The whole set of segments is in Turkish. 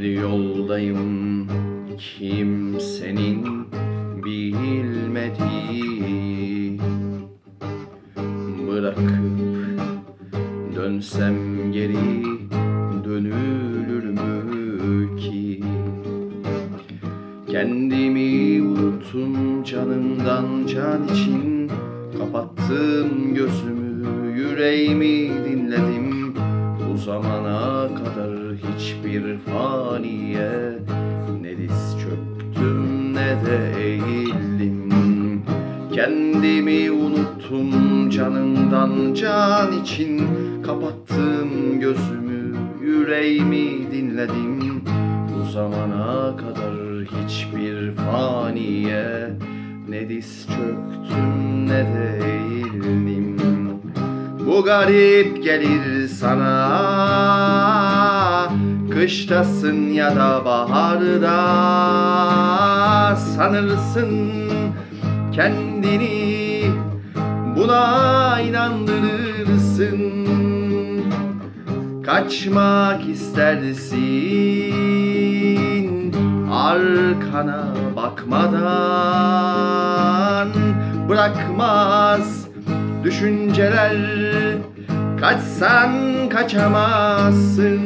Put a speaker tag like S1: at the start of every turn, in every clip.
S1: Bir yoldayım. Kimsenin bilmediği. Bırakıp dönsem geri dönülür mü ki? Kendimi unuttum canımdan can için. Kapattım gözümü yüreğimi dinledim zamana kadar hiçbir faniye Ne diz çöktüm ne de eğildim. Kendimi unuttum canımdan can için Kapattım gözümü yüreğimi dinledim. Bu zamana kadar hiçbir faniye Ne diz çöktüm Bu garip gelir sana. Kıştasın ya da baharda Sanırsın kendini. Buna inandırırsın. Kaçmak istersin Arkana bakmadan. Bırakmaz düşünceler. Kaçsan kaçamazsın.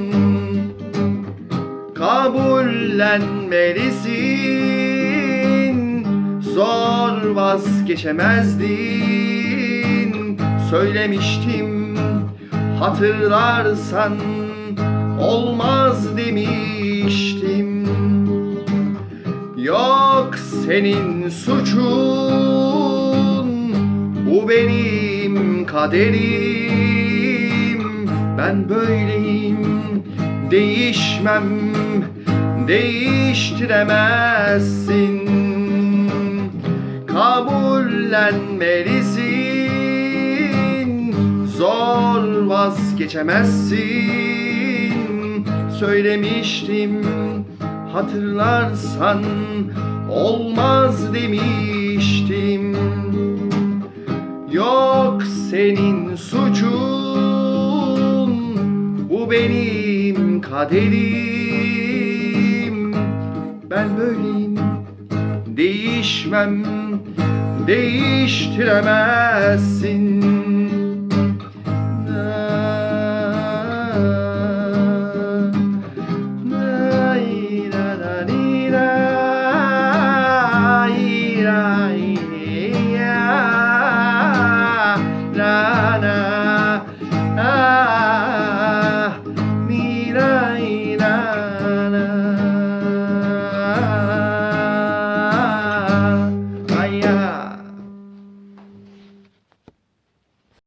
S1: Kabullenmelisin. Zor vazgeçemezdin. Söylemiştim hatırlarsan Olmaz demiştim. Yok senin suçun Bu benim kaderim. Ben böyleyim Değişmem Değiştiremezsin. Kabullenmelisin Zor vazgeçemezsin. Söylemiştim hatırlarsan Olmaz demiştim senin suçun. Bu benim kaderim. Ben böyleyim Değişmem Değiştiremezsin